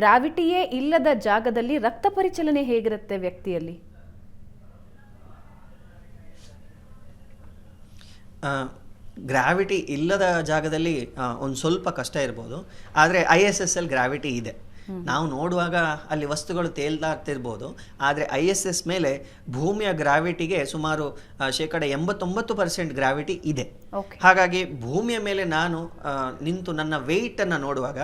ಗ್ರಾವಿಟಿಯೇ ಇಲ್ಲದ ಜಾಗದಲ್ಲಿ ರಕ್ತ ಪರಿಚಲನೆ ಹೇಗಿರುತ್ತೆ ವ್ಯಕ್ತಿಯಲ್ಲಿ? ಗ್ರಾವಿಟಿ ಇಲ್ಲದ ಜಾಗದಲ್ಲಿ ಒಂದು ಸ್ವಲ್ಪ ಕಷ್ಟ ಇರ್ಬೋದು. ಆದರೆ I S S L gravity ಇದೆ. ನಾವು ನೋಡುವಾಗ ಅಲ್ಲಿ ವಸ್ತುಗಳು ತೇಲ್ತಾ ಆಗ್ತಿರ್ಬೋದು ಆದರೆ ಐ ಎಸ್ ಎಸ್ ಮೇಲೆ ಭೂಮಿಯ ಗ್ರಾವಿಟಿಗೆ ಸುಮಾರು ಶೇಕಡ ಎಂಬತ್ತೊಂಬತ್ತು ಪರ್ಸೆಂಟ್ ಗ್ರಾವಿಟಿ ಇದೆ. ಹಾಗಾಗಿ ಭೂಮಿಯ ಮೇಲೆ ನಾನು ನಿಂತು ನನ್ನ ವೆಯ್ಟನ್ನು ಅನ್ನ ನೋಡುವಾಗ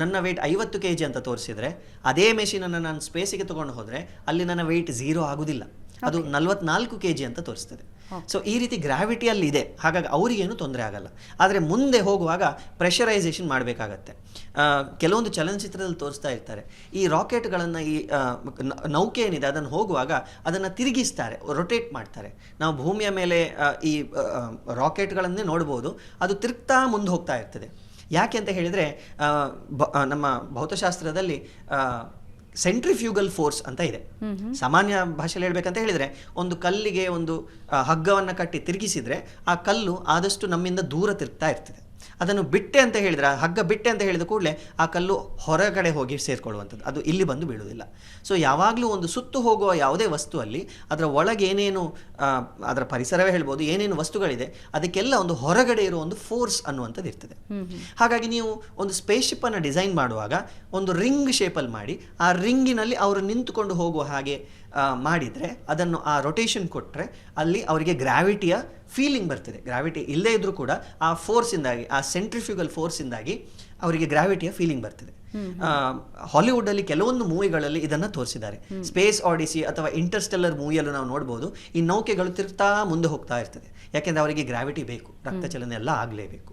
ನನ್ನ ವೆಯ್ಟ್ ಐವತ್ತು ಕೆ ಜಿ ಅಂತ ತೋರಿಸಿದರೆ ಅದೇ ಮೆಷಿನನ್ನು ನಾನು ಸ್ಪೇಸಿಗೆ ತಗೊಂಡು ಹೋದರೆ ಅಲ್ಲಿ ನನ್ನ ವೆಯ್ಟ್ ಝೀರೋ ಆಗುದಿಲ್ಲ. ಅದು ನಲ್ವತ್ನಾಲ್ಕು ಕೆ ಜಿ ಅಂತ ತೋರಿಸ್ತದೆ. ಸೊ ಈ ರೀತಿ ಗ್ರಾವಿಟಿಯಲ್ಲಿ ಇದೆ. ಹಾಗಾಗಿ ಅವರಿಗೇನು ತೊಂದರೆ ಆಗಲ್ಲ. ಆದರೆ ಮುಂದೆ ಹೋಗುವಾಗ ಪ್ರೆಷರೈಸೇಷನ್ ಮಾಡಬೇಕಾಗತ್ತೆ. ಕೆಲವೊಂದು ಚಲನಚಿತ್ರದಲ್ಲಿ ತೋರಿಸ್ತಾ ಇರ್ತಾರೆ. ಈ ರಾಕೆಟ್ಗಳನ್ನು ಈ ನೌಕೆ ಏನಿದೆ ಅದನ್ನು ಹೋಗುವಾಗ ಅದನ್ನು ತಿರುಗಿಸ್ತಾರೆ ರೊಟೇಟ್ ಮಾಡ್ತಾರೆ. ನಾವು ಭೂಮಿಯ ಮೇಲೆ ಈ ರಾಕೆಟ್ಗಳನ್ನೇ ನೋಡ್ಬೋದು. ಅದು ತಿರುಗ್ತಾ ಮುಂದೆ ಹೋಗ್ತಾ ಇರ್ತದೆ. ಯಾಕೆ ಅಂತ ಹೇಳಿದರೆ ನಮ್ಮ ಭೌತಶಾಸ್ತ್ರದಲ್ಲಿ ಸೆಂಟ್ರಿಫ್ಯೂಗಲ್ ಫೋರ್ಸ್ ಅಂತ ಇದೆ. ಸಾಮಾನ್ಯ ಭಾಷೆಯಲ್ಲಿ ಹೇಳ್ಬೇಕಂತ ಹೇಳಿದರೆ, ಒಂದು ಕಲ್ಲಿಗೆ ಒಂದು ಹಗ್ಗವನ್ನು ಕಟ್ಟಿ ತಿರುಗಿಸಿದ್ರೆ, ಆ ಕಲ್ಲು ಆದಷ್ಟು ನಮ್ಮಿಂದ ದೂರ ತಿರುಗ್ತಾ ಇರ್ತದೆ. ಅದನ್ನು ಬಿಟ್ಟೆ ಅಂತ ಹೇಳಿದ್ರೆ ಆ ಹಗ್ಗ ಬಿಟ್ಟೆ ಅಂತ ಹೇಳಿದ ಕೂಡಲೇ ಆ ಕಲ್ಲು ಹೊರಗಡೆ ಹೋಗಿ ಸೇರಿಕೊಳ್ಳುವಂಥದ್ದು. ಅದು ಇಲ್ಲಿ ಬಂದು ಬೀಳುವುದಿಲ್ಲ. ಸೊ ಯಾವಾಗಲೂ ಒಂದು ಸುತ್ತು ಹೋಗುವ ಯಾವುದೇ ವಸ್ತುವಲ್ಲಿ ಅದರ ಒಳಗೆ ಏನೇನು ಅದರ ಪರಿಸರವೇ ಹೇಳ್ಬೋದು ಏನೇನು ವಸ್ತುಗಳಿದೆ ಅದಕ್ಕೆಲ್ಲ ಒಂದು ಹೊರಗಡೆ ಇರುವ ಒಂದು ಫೋರ್ಸ್ ಅನ್ನುವಂಥದ್ದು ಇರ್ತದೆ. ಹಾಗಾಗಿ ನೀವು ಒಂದು ಸ್ಪೇಸ್ ಅನ್ನು ಡಿಸೈನ್ ಮಾಡುವಾಗ ಒಂದು ರಿಂಗ್ ಶೇಪಲ್ಲಿ ಮಾಡಿ ಆ ರಿಂಗಿನಲ್ಲಿ ಅವರು ನಿಂತುಕೊಂಡು ಹೋಗುವ ಹಾಗೆ ಮಾಡಿದರೆ ಅದನ್ನು ಆ ರೊಟೇಷನ್ ಕೊಟ್ಟರೆ ಅಲ್ಲಿ ಅವರಿಗೆ ಗ್ರಾವಿಟಿಯ ಫೀಲಿಂಗ್ ಬರ್ತದೆ. ಗ್ರಾವಿಟಿ ಇಲ್ಲದೇ ಇದ್ರೂ ಕೂಡ ಆ ಫೋರ್ಸಿಂದಾಗಿ ಆ ಸೆಂಟ್ರಿಫ್ಯೂಗಲ್ ಫೋರ್ಸಿಂದಾಗಿ ಅವರಿಗೆ ಗ್ರಾವಿಟಿಯ ಫೀಲಿಂಗ್ ಬರ್ತದೆ. ಹಾಲಿವುಡ್ ಅಲ್ಲಿ ಕೆಲವೊಂದು ಮೂವಿಗಳಲ್ಲಿ ಇದನ್ನ ತೋರಿಸಿದ್ದಾರೆ. ಸ್ಪೇಸ್ ಆಡಿಸಿ ಅಥವಾ ಇಂಟರ್ಸ್ಟೆಲ್ಲರ್ ಮೂವಿಯಲ್ಲೂ ನಾವು ನೋಡ್ಬೋದು. ಈ ನೌಕೆಗಳು ತಿರುಗ್ತಾ ಮುಂದೆ ಹೋಗ್ತಾ ಇರ್ತದೆ. ಯಾಕೆಂದ್ರೆ ಅವರಿಗೆ ಗ್ರಾವಿಟಿ ಬೇಕು. ರಕ್ತ ಚಲನೆ ಎಲ್ಲ ಆಗಲೇಬೇಕು.